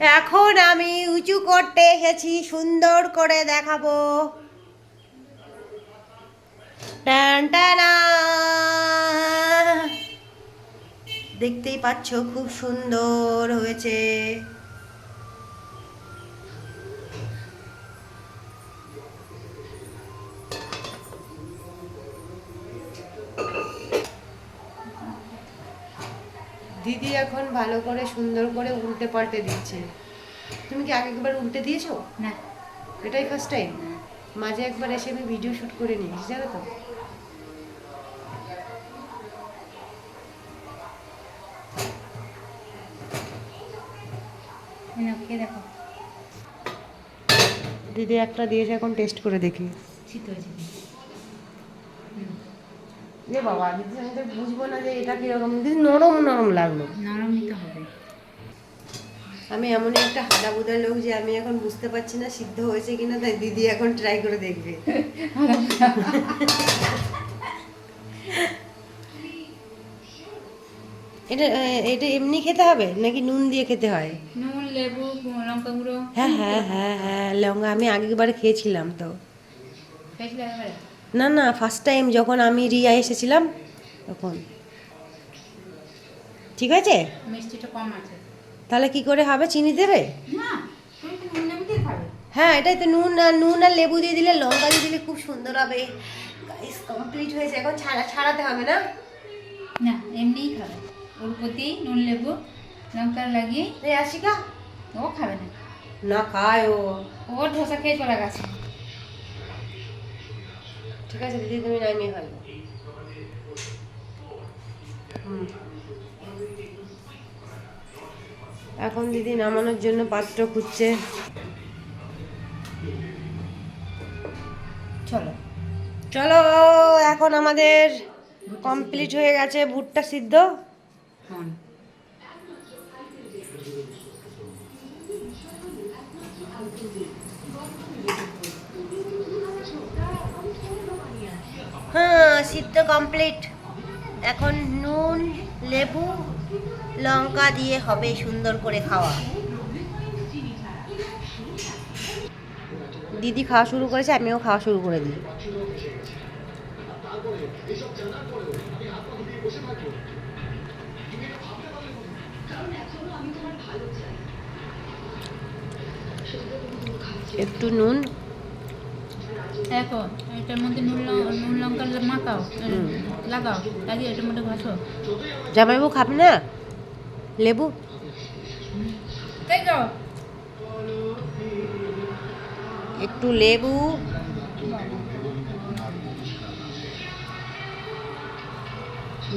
এখন আমি উঁচু করতে এসেছি সুন্দর করে দেখাবো। দেখতেই পাচ্ছ খুব সুন্দর হয়েছে দিদি এখন ভালো করে সুন্দর করে উল্টে পাল্টে দিচ্ছে তুমি কি আগে একবার উল্টে দিয়েছ? না। এটাই ফার্স্ট টাইম মাঝে একবার এসে আমি ভিডিও শ্যুট করে নিয়েছি জানো তো? দেখো? দিদি একটা দিয়েছে এখন টেস্ট করে দেখি। শীত হয়েছে? যে বাবা দিদি আমি তো বুঝব না যে এটা কীরকম। নরম নরম লাগল। নরম নিতে হবে। আমি এমন একটা হাদাবুদা লোক যে আমি এখন বুঝতে পারছি না সিদ্ধ হয়েছে কিনা তাই দিদি এখন ট্রাই করে দেখবে। এটা এটা এমনি খেতে হবে নাকি নুন দিয়ে খেতে হয়? নুন লেবু লঙ্কা গুঁড়ো। হ্যাঁ হ্যাঁ হ্যাঁ হ্যাঁ লঙ্কা আমি আগেরবার খেয়েছিলাম তো। খেয়েছিলে এবারে না না ফার্স্ট টাইম যখন আমি রিয়া এসেছিলাম তখন। ঠিক আছে? মিষ্টিটা কম আছে। তাহলে কি করে হবে? চিনি দেবে? হ্যাঁ এটাই তো নুন আর নুন আর লেবু দিয়ে দিলে লঙ্কা দিয়ে দিলে খুব সুন্দর হবে। কমপ্লিট হয়েছে। এখন ছাড়া ছাড়াতে হবে না? না এমনিই খাবে। ওর প্রতি নুন লেবু লঙ্কা লাগিয়ে এই আশিকা। ও খাবে না। না খায় ও। ওর ধোসা খেয়ে চলে গেছে। ঠিক আছে, দিদি, তুমি নামিয়ে ফেলো। এখন দিদি নামানোর জন্য পাত্র খুঁজছে। চলো। চলো, এখন আমাদের কমপ্লিট হয়ে গেছে, ভুট্টা সিদ্ধ হন হ্যাঁ সিদ্ধ কমপ্লিট এখন নুন, লেবু, লঙ্কা দিয়ে হবে সুন্দর করে খাওয়া। দিদি খাওয়া শুরু করেছে, আমিও খাওয়া শুরু করে দিই। একটু নুন দেখো এটার মধ্যে নুন নুন লঙ্কা মাখাও লাগাও লাগিয়ে এটার মধ্যে ঘাসো জামাইবু খাবে না? লেবু? তাই যাও একটু লেবু।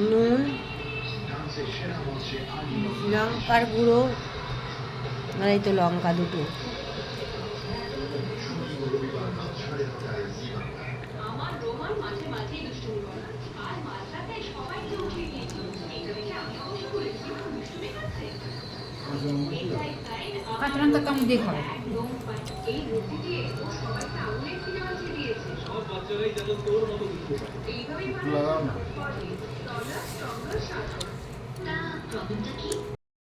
নুন। লঙ্কার গুঁড়ো। আর এই তো লঙ্কা দুটো। দিয়ে খাবে লাগাও না